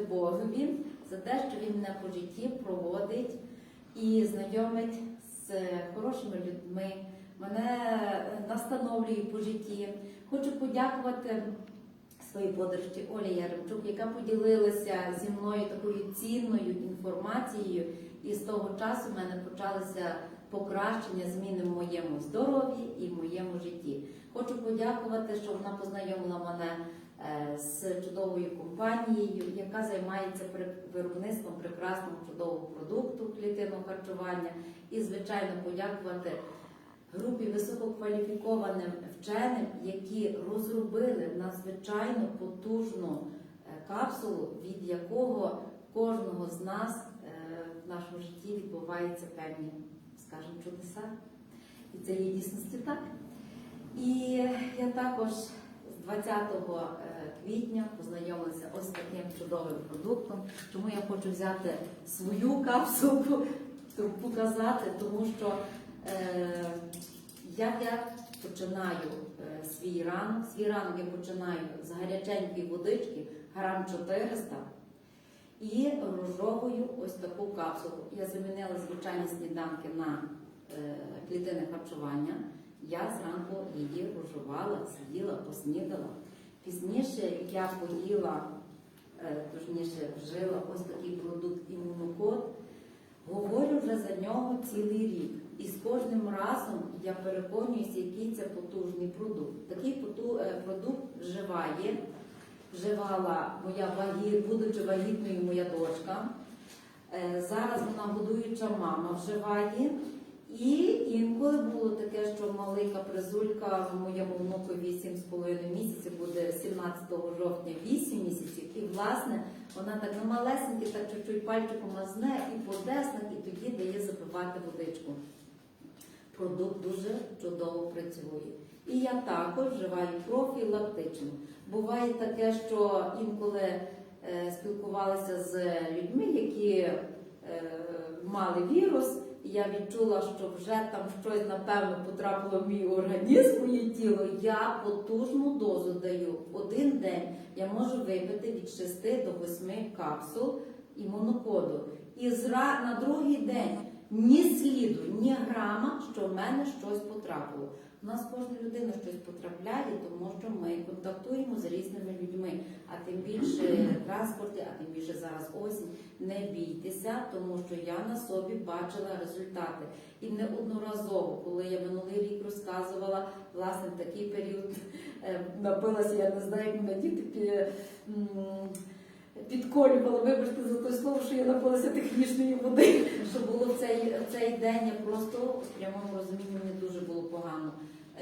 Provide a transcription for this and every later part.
Богові за те, що він мене по житті проводить і знайомить з хорошими людьми, мене настановлює по житті. Хочу подякувати своїй подружці Олі Яремчук, яка поділилася зі мною такою цінною інформацією, і з того часу в мене почалися покращення, зміни в моєму здоров'ї і в моєму житті. Хочу подякувати, що вона познайомила мене е, з чудовою компанією, яка займається виробництвом прекрасного чудового продукту клітинного харчування. І, звичайно, подякувати групі висококваліфікованим вченим, які розробили надзвичайно потужну е, капсулу, від якого кожного з нас е, в нашому житті відбуваються певні, скажімо, чудеса. І це є дійсності так. І я також 20 е, квітня познайомилася ось таким чудовим продуктом. Чому я хочу взяти свою капсулку, показати, тому що е, як я починаю е, свій ранок, свій ранок я починаю з гаряченької водички, грам 400, і розжовую ось таку капсулу. Я замінила звичайні сніданки на е, клітинне харчування. Я зранку її розжувала, сиділа, поснідала. Пізніше я поїла, е, точніше, вжила ось такий продукт імунокод. Говорю вже за нього цілий рік. І з кожним разом я переконуюся, який це потужний продукт. Такий е, продукт вживає, вживала моя вагі, будучи вагітною моя дочка. Е, Зараз вона годуюча мама вживає. І інколи було таке, що малий капризулька моєму внукові 7,5 місяців буде 17 жовтня 8 місяців. І власне вона так на малесенькі, так чуть-чуть пальчиком мазне і по деснах, і тоді дає запивати водичку. Продукт дуже чудово працює. І я також вживаю профілактично. Буває таке, що інколи е, спілкувалися з людьми, які е, мали вірус, я відчула, що вже там щось напевно потрапило в мій організм, моє тіло. Я потужну дозу даю. Один день я можу випити від 6 до 8 капсул імунокоду. І зра на другий день ні сліду, ні грама, що в мене щось потрапило. У нас кожна людина щось потрапляє, тому що ми контактуємо з різними людьми. А тим більше в транспорті, а тим більше зараз осінь. Не бійтеся, тому що я на собі бачила результати. І неодноразово, коли я минулий рік розказувала, власне, в такий період е, напилася, я не знаю, як мене діти пі- м, підколювали, вибачте за те слово, що я напилася технічної води, що було в цей, цей день, я просто в прямому розумінні мені дуже було погано.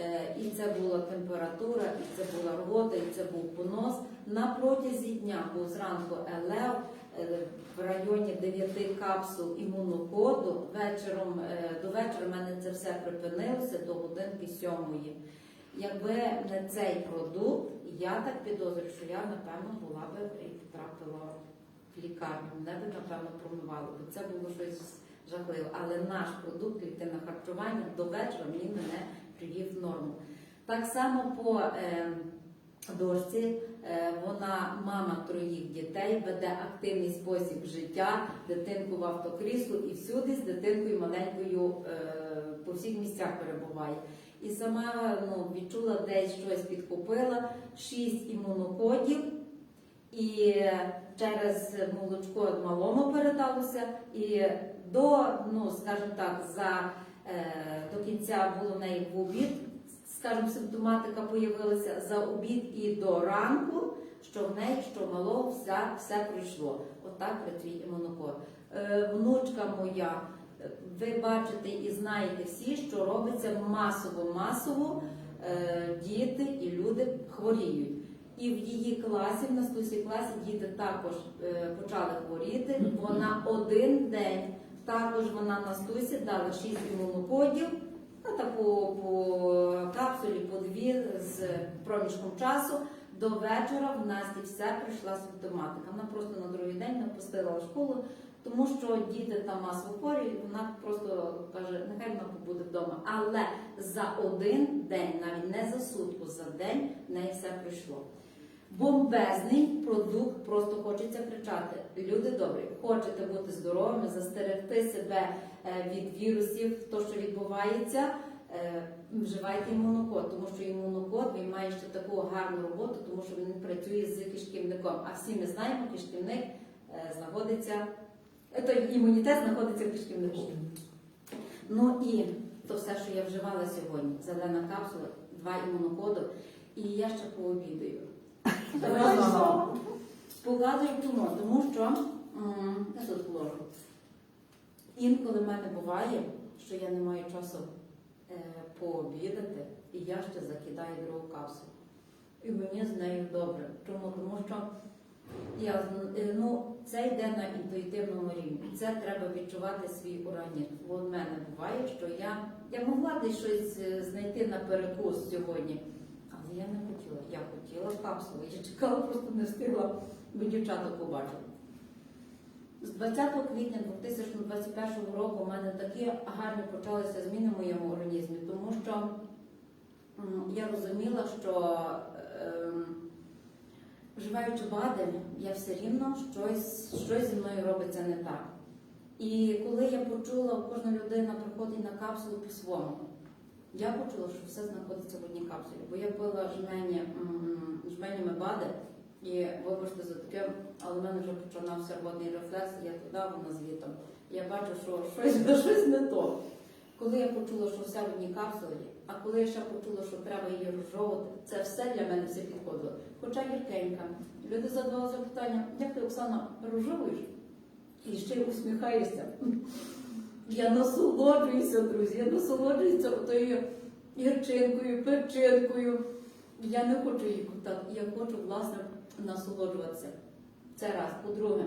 Е, І це була температура, і це була рвота, і це був понос. На протязі дня був зранку ЕЛЕВ е, в районі 9 капсул імунокоду. Вечором е, до вечора в мене це все припинилося до годинки сьомої. Якби не цей продукт, я так підозрюю, що я напевно була би і потрапила в лікарню. Мене би напевно промивало, бо це було щось жахливе. Але наш продукт клітинне харчування до вечора він мене привів в норму. Так само по е, дошці е, вона мама троїх дітей, веде активний спосіб життя, дитинку в автокріслу і всюди з дитинкою маленькою е, по всіх місцях перебуває. І сама ну, відчула десь щось підкупила, шість імунокодів, і через молочко малому передалося, і до, ну скажімо так, за е, до кінця було в неї в обід, скажімо, симптоматика появилася за обід і до ранку, що в неї, що в малого все, все пройшло. Отак працює імунокод. Е, внучка моя. Ви бачите і знаєте всі, що робиться масово-масово е, діти і люди хворіють. І в її класі, в Настусі класі, діти також е, почали хворіти. Вона один день, також вона Настусі дала 6 імунокодів, а таку по капсулі по дві з проміжком часу. До вечора в Насті все прийшла симптоматика. Вона просто на другий день напустила в школу, тому що діти там масово хворі, вона просто каже, нехай вона побуде вдома. Але за один день, навіть не за сутку, за день в неї все пройшло. Бомбезний продукт, просто хочеться кричати. Люди добрі, хочете бути здоровими, застерегти себе е, від вірусів, то що відбувається. е, Вживайте імунокод, тому що імунокод він має ще таку гарну роботу, тому що він працює з кишківником. А всі ми знаємо, кишківник е, знаходиться, той імунітет знаходиться в кишківнику. Ну і то все, що я вживала сьогодні, зелена капсула, два імунокоду, і я ще пообідаю. Показую чому, тому що я тут положу. Інколи в мене буває, що я не маю часу е, пообідати, і я ще закидаю другу капсулу. І мені з нею добре. Чому? Тому що я, е, ну, це йде на інтуїтивному рівні. Це треба відчувати свій організм. Бо в мене буває, що я, я могла десь щось е, знайти на перекус сьогодні, але я не хотіла. Я хотіла капсулу. Я чекала, просто не встигла, бо дівчаток побачила. З 20 квітня 2021 року в мене такі гарні почалися зміни в моєму організмі, тому що я розуміла, що ем, вживаючи БАДи, я все рівно щось, щось зі мною робиться не так. І коли я почула, кожна людина приходить на капсулу по-своєму, я почула, що все знаходиться в одній капсулі, бо я пила жмені, БАДи, і вибачте за таке, але в мене вже починався рвотний рефлекс, я туди, вона звітом. Я бачу, що щось, щось не то. Коли я почула, що все в одній капсулі, а коли я ще почула, що треба її розжовувати, це все для мене все підходило. Хоча гіркенька. Люди задавали запитання, як ти Оксана розжовуєш? І ще й усміхаєшся. Я насолоджуюся, друзі, я насолоджуюся тою гірчинкою, перчинкою. Я не хочу її так, я хочу, власне, насолоджуватися. Це раз. По-друге,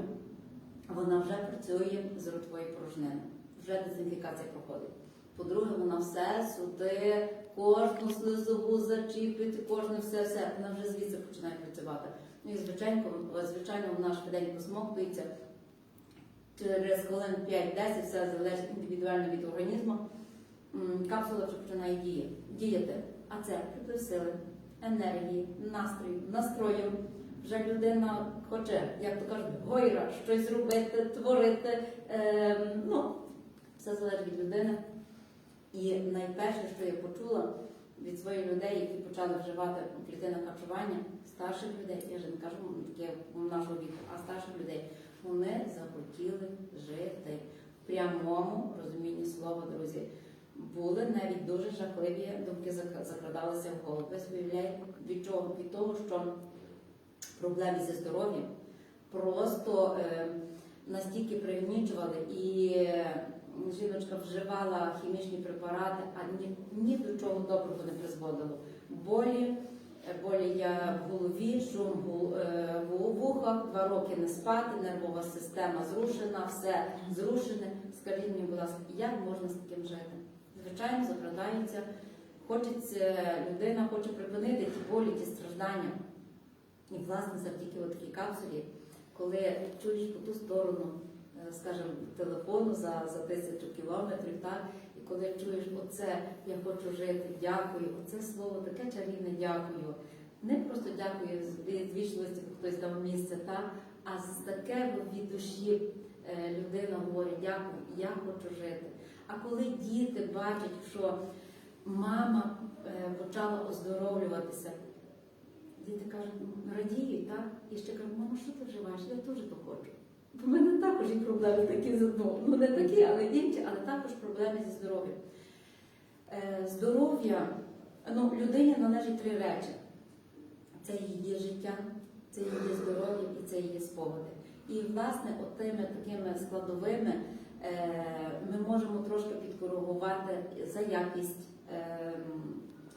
вона вже працює з ротової порожнини. Вже дезінфікація проходить. По-друге, вона все сюди, кожну слизову зачіпить, кожне все, все. Вона вже звідси починає працювати. Ну і звичайно, звичайно, вона швиденько смоктується. Через хвилин 5-10 все залежить індивідуально від організму. Капсула вже починає діяти. А це сили, енергії, настрою, настрою. Вже людина хоче, як то кажуть, гойра, щось робити, творити. Ем, ну, все залежить від людини. І найперше, що я почула від своїх людей, які почали вживати клітинне харчування, старших людей, я вже не кажу таке нашого віку, а старших людей, вони захотіли жити в прямому розумінні слова, друзі. Були навіть дуже жахливі думки закрадалися в голову. Ви уявляєте, від чого? Від того, що проблеми зі здоров'ям просто е, настільки пригнічували і е, жіночка вживала хімічні препарати, а ні, ні до чого доброго не призводило. Болі, е, болі я в голові, шум е, в вухах, два роки не спати, нервова система зрушена, все зрушене. Скажіть мені, будь ласка, як можна з таким жити? Звичайно, закрадаються, хочеться, людина хоче припинити ті болі, ті страждання. І, власне, завдяки такій капсулі, коли чуєш по ту сторону, скажімо, телефону за, за тисячу кілометрів, так, і коли чуєш оце, я хочу жити, дякую, оце слово таке чарівне дякую. Не просто дякую з бо хтось дав місце, так, а з таке від душі е, людина говорить, дякую, я хочу жити. А коли діти бачать, що мама е, почала оздоровлюватися, Діти кажуть, «Ну, радіють, так? І ще кажуть, мама, що ти вживаєш? Я теж то хочу. У мене також є проблеми такі з одного. Ну не такі, але інші, але також проблеми зі здоров'ям. Е, здоров'я, ну, людині належить три речі: це її життя, це її здоров'я і це її спогади. І, власне, тими такими складовими е, ми можемо трошки підкоригувати за якість е,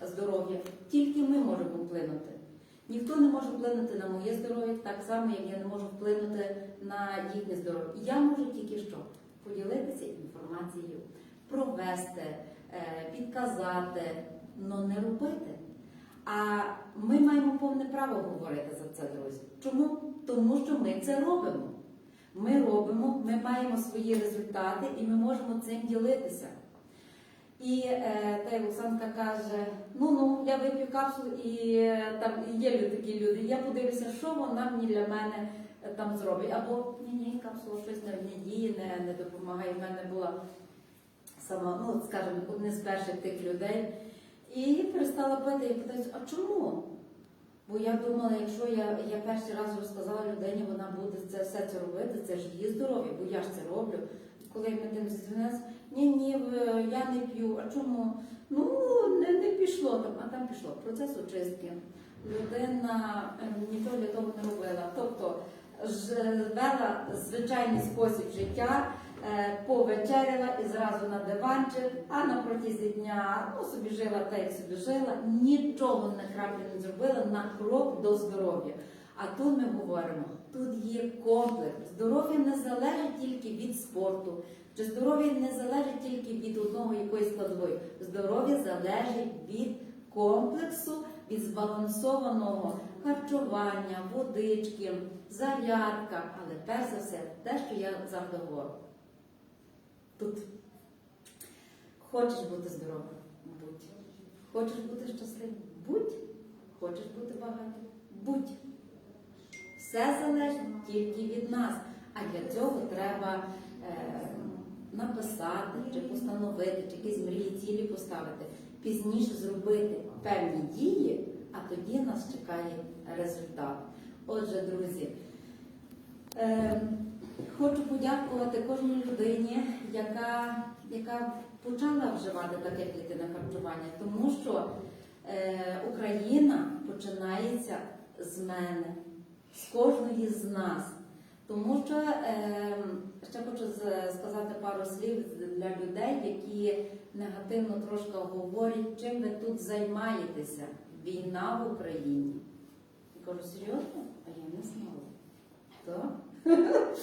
здоров'я. Тільки ми можемо вплинути. Ніхто не може вплинути на моє здоров'я, так само, як я не можу вплинути на їхнє здоров'я. Я можу тільки що поділитися інформацією, провести, е, підказати, але не робити. А ми маємо повне право говорити за це, друзі. Чому? Тому що ми це робимо. Ми робимо, ми маємо свої результати і ми можемо цим ділитися. І е, та й Олександрка каже: ну ну, я вип'ю капсулу, і е, там є такі люди. Я подивлюся, що вона мені для мене е, там зробить. Або ні, ні, капсула щось не, не не, не допомагає. В мене була сама, ну скажімо, одне з перших тих людей. І перестала пити. Я питаюся, а чому? Бо я думала, якщо я, я перший раз розказала людині, вона буде це все це робити, це ж її здоров'я, бо я ж це роблю. Коли ми тим зізвонилися, ні, ні, я не п'ю. А чому? Ну, не, не пішло там, а там пішло. Процес очистки. Людина е, нічого для того не робила. Тобто ж- вела звичайний спосіб життя, е, повечеряла і зразу на диванчик, а на протязі дня ну, собі жила так, як собі жила, нічого на краплі не зробила на крок до здоров'я. А тут ми говоримо, тут є комплекс. Здоров'я не залежить тільки від спорту, чи здоров'я не залежить тільки від одного якоїсь складової. Здоров'я залежить від комплексу, від збалансованого харчування, водички, зарядка, але перш за все, те, що я завжди говорю. Тут хочеш бути здоровим, будь. Хочеш бути щасливим, будь. Хочеш бути багатим, будь. Все залежить тільки від нас. А для цього треба е, написати, чи постановити, чи якісь мрії, цілі поставити, пізніше зробити певні дії, а тоді нас чекає результат. Отже, друзі, е, хочу подякувати кожній людині, яка, яка почала вживати таке клітинне харчування, тому що е, Україна починається з мене з кожної з нас. Тому що е, ще хочу сказати пару слів для людей, які негативно трошки говорять, чим ви тут займаєтеся. Війна в Україні. Я кажу, серйозно? А я не знала. Так?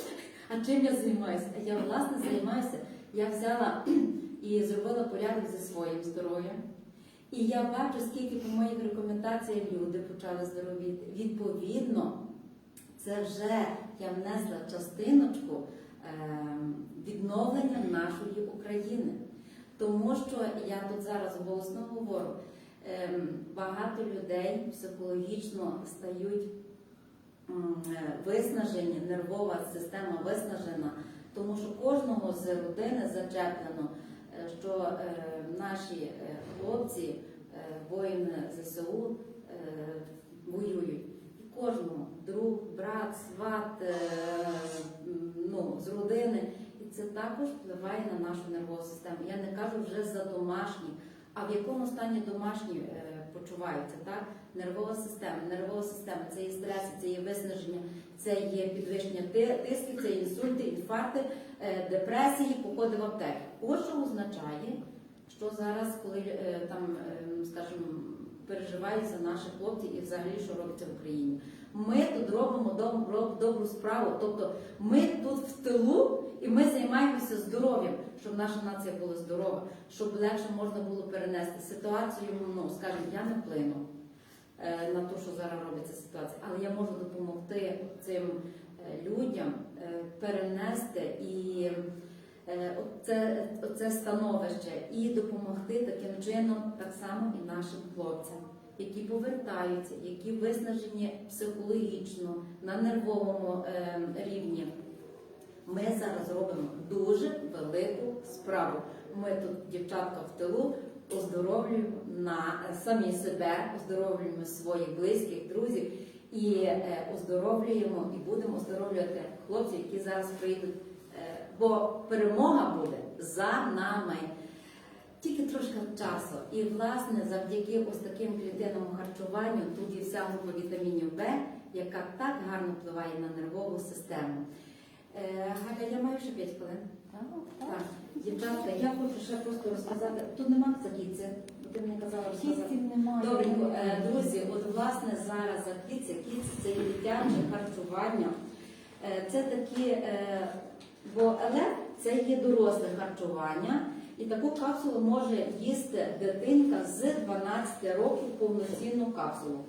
А чим я займаюся? Я власне займаюся. Я взяла і зробила порядок зі своїм здоров'ям. І я бачу, скільки по моїх рекомендаціях люди почали здоровіти. Відповідно, це вже я внесла частиночку ем, відновлення нашої України. Тому що я тут зараз голосно говорю, ем, багато людей психологічно стають е, виснажені, нервова система виснажена, тому що кожного з родини зачеплено, е, що е, наші хлопці, воїни ЗСУ воюють. Брат, сват е, ну, з родини. І це також впливає на нашу нервову систему. Я не кажу вже за домашні, а в якому стані домашні е, почуваються. Так? Нервова система. Нервова система це є стрес, це є виснаження, це є підвищення ти- тисків, це є інсульти, інфаркти, е, депресії, походи в аптеки. Ось що означає, що зараз, коли там, скажімо, переживають за наших хлопців і взагалі, що робиться в Україні. Ми тут робимо добру, добру справу. Тобто ми тут в тилу і ми займаємося здоров'ям, щоб наша нація була здорова, щоб легше можна було перенести ситуацію. Ну, скажімо, я не вплину е, на те, що зараз робиться ситуація, але я можу допомогти цим е, людям е, перенести і оце, оце становище і допомогти таким чином так само і нашим хлопцям, які повертаються, які виснажені психологічно на нервовому е, рівні. Ми зараз робимо дуже велику справу. Ми тут, дівчатка в тилу, оздоровлюємо на самі себе, оздоровлюємо своїх близьких, друзів і е, оздоровлюємо і будемо оздоровлювати хлопців, які зараз прийдуть. Бо перемога буде за нами. Тільки трошки часу. І, власне, завдяки ось таким клітинному харчуванню тут є вся група вітамінів Б, яка так гарно впливає на нервову систему. Е, Галя, я маю ще 5 хвилин. Так, дівчатка, я хочу ще просто розказати. Тут нема закіться, бо ти мені казала розказати. Немає. Добренько, Е, друзі, от власне зараз закіться, кіць це є дитяче харчування. Е, Це такі, е, бо ЛФ це є доросле харчування, і таку капсулу може їсти дитинка з 12 років повноцінну капсулу.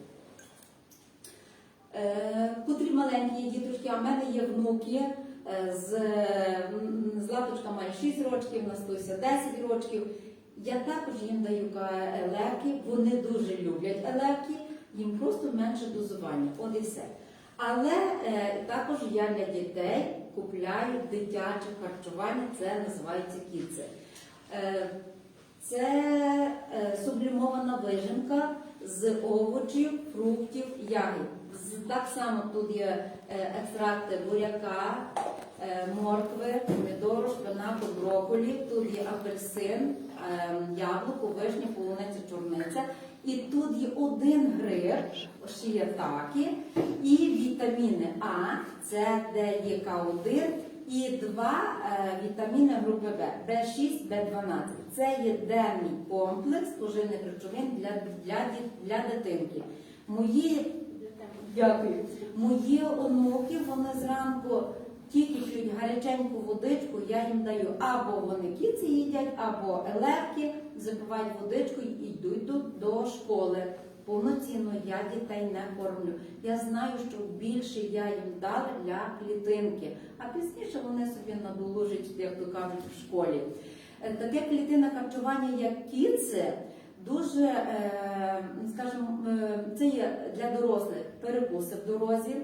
Е, Котрі маленькі діточки, а в мене є внуки. е, З м, Златочка має 6 років, Настуся 10 років. Я також їм даю елеки, вони дуже люблять елеки, їм просто менше дозування. От і все. Але е, також я для дітей купляю дитяче харчування, це називається кіце. Е, це е, сублімована вижимка з овочів, фруктів, ягід. Так само тут є е, екстракти буряка, моркви, помідору, шпинату, брокколі, тут є апельсин, яблуко, вишня, полуниця, чорниця. І тут є один гриб, шиятаки, і вітаміни А, це де є К1, і два е, вітаміни групи Б, Б6, Б12. Це є денний комплекс поживних речовин для, для, для дитинки. Мої Дякую. Мої онуки, вони зранку тільки п'ють гаряченьку водичку, я їм даю або вони кіці їдять, або елевки, запивають водичку і йдуть до, до школи. Повноцінно я дітей не кормлю. Я знаю, що більше я їм дав для клітинки, а пізніше вони собі надолужать, як то кажуть, в школі. Е, Таке клітинне харчування, як кіце, дуже, е, скажімо, е, це є для дорослих перекуси в дорозі.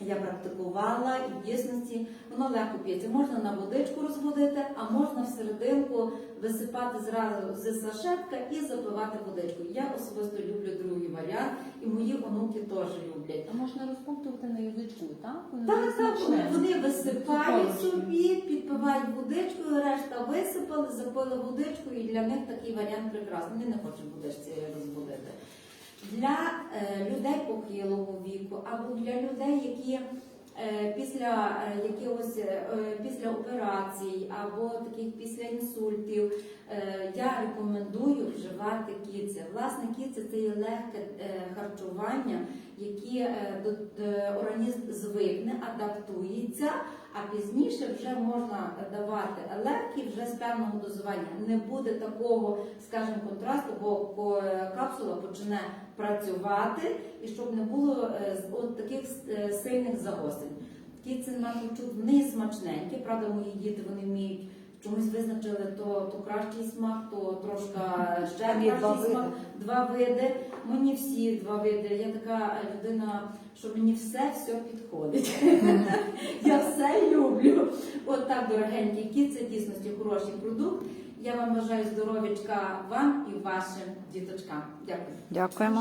Я практикувала і в дійсності воно легко п'ється. Можна на водичку розводити, а можна всерединку висипати зразу з сашетка і запивати водичкою. Я особисто люблю другий варіант, і мої онуки теж люблять. А можна розповтувати на язичку, так? Воно Так, так, вони висипають собі, підпивають водичкою, решта висипали, запили водичкою, і для них такий варіант прекрасний. Вони не хочуть водичці розводити. Для е, людей похилого віку або для людей, які е, після е, якихось після операцій або таких після інсультів, я рекомендую вживати кіце. Власне, кіце це є легке харчування, яке до- організм звикне, адаптується, а пізніше вже можна давати елеки вже з певного дозування. Не буде такого, скажімо, контрасту, бо капсула почне працювати і щоб не було е, от таких е, сильних загострень. На почув вони смачненькі, правда, мої діти вони вміють. Чомусь визначили то, то кращий смак, то трошки ще кращий смак. Два види. Мені всі два види. Я така людина, що мені все все підходить. Я все люблю. От так, дорогенькі кіт, це дійсності хороший продукт. Я вам бажаю здоров'ячка вам і вашим діточкам. Дякую. Дякуємо.